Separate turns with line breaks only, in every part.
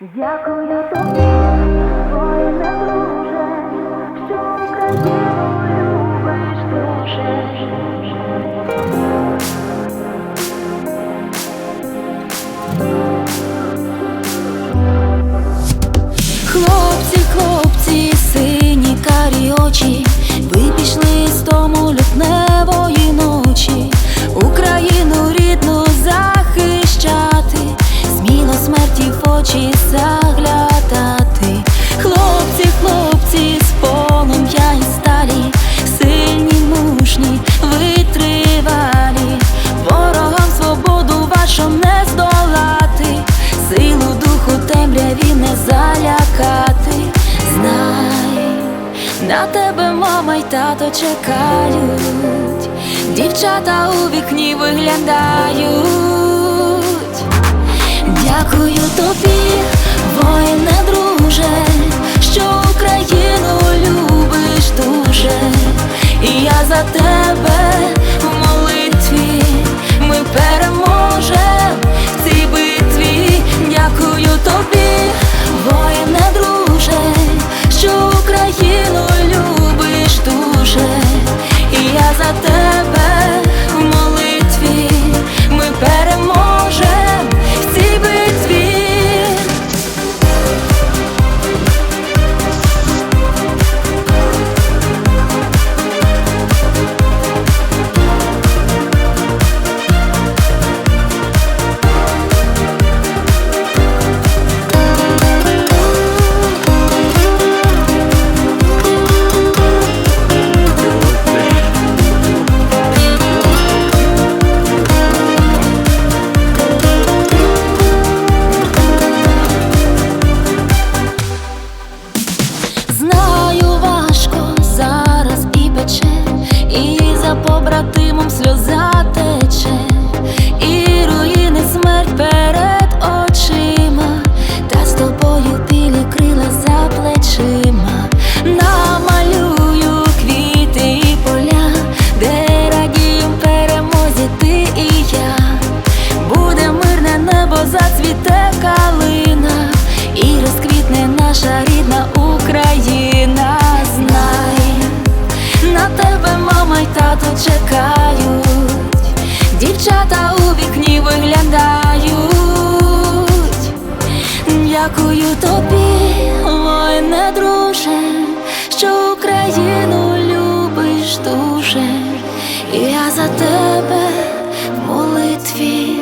Дякую тобі,
тато чекають, дівчата у вікні виглядають. Любиш дуже, і я за тебе в молитві,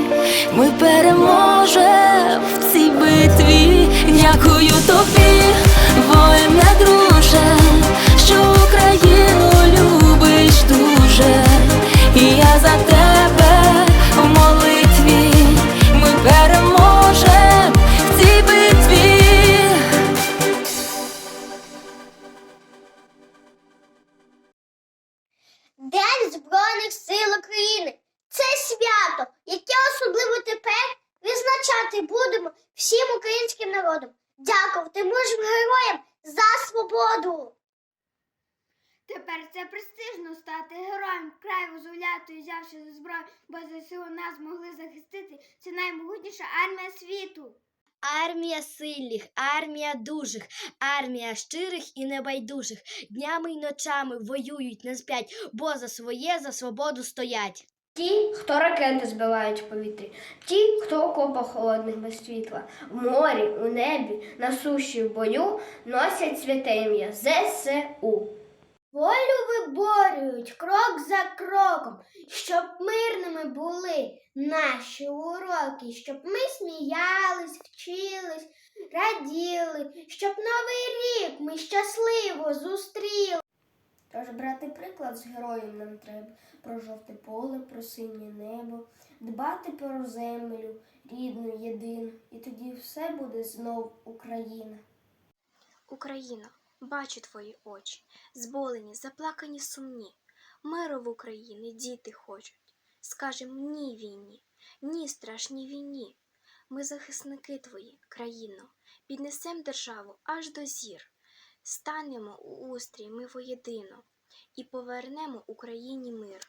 ми переможемо в цій битві. Дякую тобі, воїне друже, що Україну любиш дуже,
відзначати будемо всім українським народом. Дякувати мужнім героям за свободу.
Тепер це престижно стати героєм край визволяти, взявши за зброю, бо ЗСУ нас могли захистити. Це наймогутніша армія світу.
Армія сильних, армія дужих, армія щирих і небайдужих. Днями й ночами воюють, не спять, бо за своє, за свободу стоять.
Ті, хто ракети збивають в повітрі, ті, хто в окопах холодних без світла, в морі, у небі, на суші, в бою носять святе ім'я ЗСУ.
Волю виборюють крок за кроком, щоб мирними були наші уроки, щоб ми сміялись, вчились, раділи, щоб новий рік ми щасливо зустріли.
Тож брати приклад з героїв нам треба про жовте поле, про синє небо, дбати про землю, рідну, єдину, і тоді все буде знов Україна.
Україно, бачу твої очі, зболені, заплакані сумні. Миру в Україні діти хочуть. Скажем ні війні, ні страшній війні. Ми захисники твої, країно, піднесем державу аж до зір. Станемо у устрій ми воєдино і повернемо Україні мир.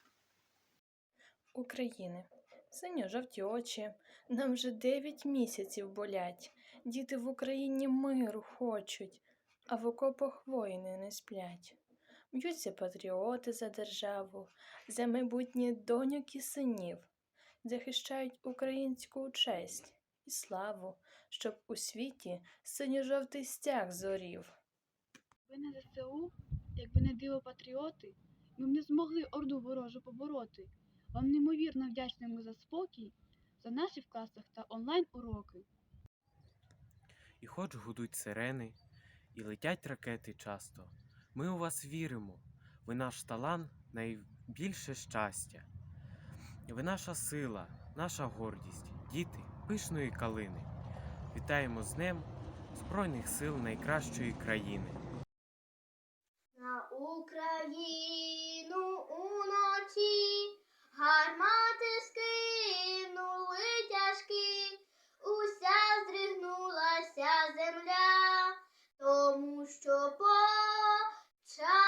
України. Синьо-жовті очі, нам вже дев'ять місяців болять. Діти в Україні миру хочуть, а в окопах воїни не сплять. Б'ються патріоти за державу, за майбутнє доньок і синів, захищають українську честь і славу, щоб у світі синьо-жовтий стяг зорів.
Якби не ЗСУ, якби не диво патріоти, ми б не змогли орду ворожу побороти. Вам неймовірно вдячними за спокій, за наші в класах та онлайн уроки.
І хоч гудуть сирени, і летять ракети часто, ми у вас віримо. Ви наш талант, найбільше щастя. Ви наша сила, наша гордість, діти пишної калини. Вітаємо з Днем Збройних сил найкращої країни.
Україну уночі. Гармати скинули тяжкі, уся здригнулася земля, тому що почалась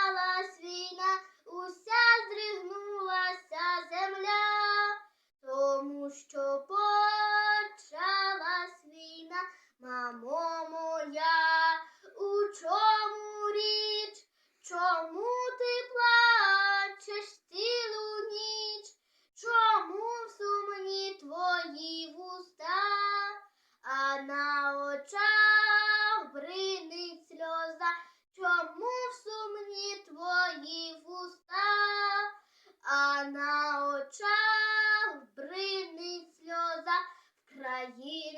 here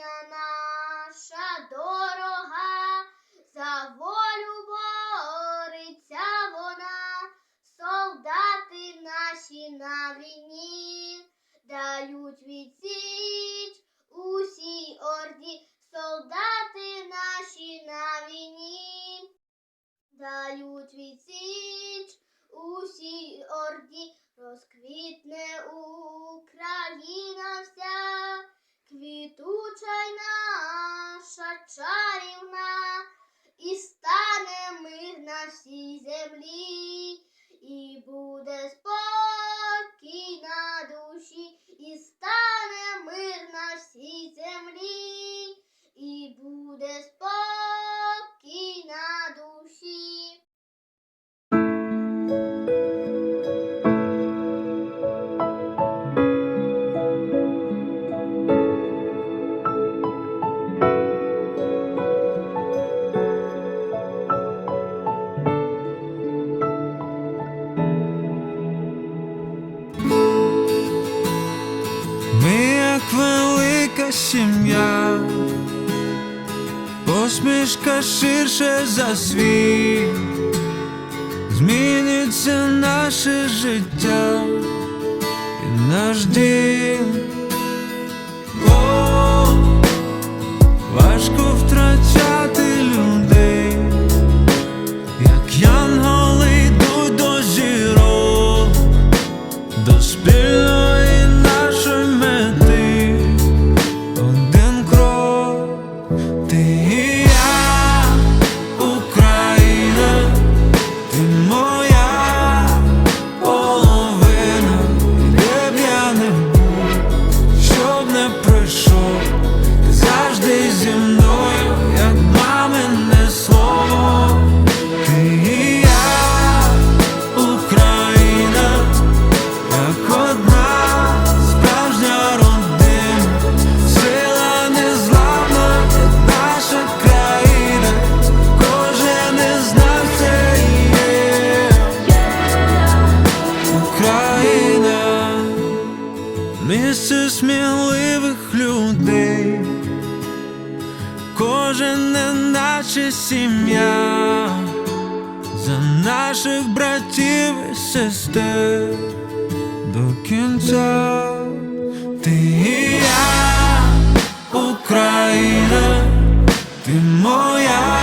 наша чарівна, і стане мир на всій землі, і буде спокій на душі, і стане мир на всій землі, і буде спокій
сім'я, посмішка ширше за світ, зміниться наше життя і наш дім. Місце сміливих людей, кожен не наче сім'я, за наших братів і сестер. До кінця ти і я, Україна, ти моя